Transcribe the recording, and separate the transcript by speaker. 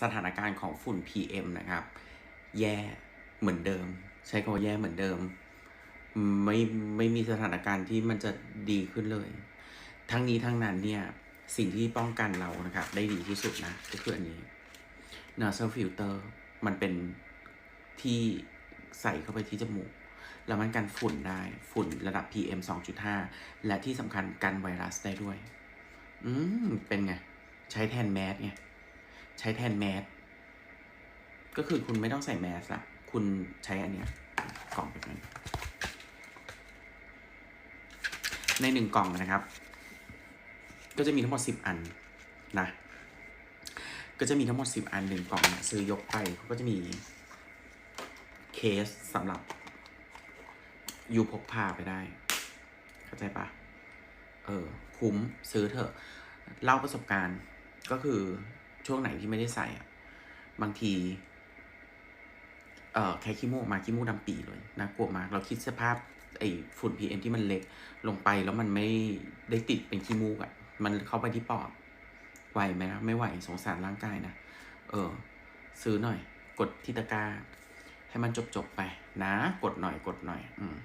Speaker 1: สถานการณ์ของฝุ่น PM นะครับ แย่เหมือนเดิม ใช้คำว่าแย่เหมือนเดิม ไม่ไม่มีสถานการณ์ที่มันจะดีขึ้นเลย ทั้งนี้ทั้งนั้นเนี่ย สิ่งที่ป้องกันเรานะครับ ได้ดีที่สุดนะ ก็คืออันนี้ nasal filter มันเป็นที่ใส่เข้าไปที่จมูก แล้วมันกันฝุ่นได้ฝุ่นระดับ PM 2.5 และที่สำคัญกันไวรัสได้ด้วย อืม เป็นไง ใช้แทนแมสไง ใช้แทนแมสก็คือคุณไม่ต้องใส่แมสละคุณใช้อันเนี้ยกล่องแบบนั้น ในหนึ่งกล่องนะครับ ก็จะมีทั้งหมดสิบอันนะ ก็จะมีทั้งหมดสิบอันหนึ่งกล่องเนี่ยซื้อยกไปเขาก็จะมีเคสสำหรับยูพกพาไปได้ เข้าใจปะเออ คุ้มซื้อเถอะ เล่าประสบการณ์ก็คือ ช่วงไหนที่ไม่ได้ใส่อะบางที เอ่อแค่ขี้มูกมาขี้มูกดำปีเลยน่ากลัวมาก เราคิดสภาพไอ้ฝุ่น PM ที่มันเล็กลงไปแล้วมันไม่ได้ติดเป็นขี้มูกอะ่ะ มันเข้าไปที่ปอดไหวไหมนะไม่ไหวสงสารร่างกายนะ เออ ซื้อหน่อย กดที่ตะกร้าให้มันจบจบๆไป นะ กดหน่อยกดหน่อย อืม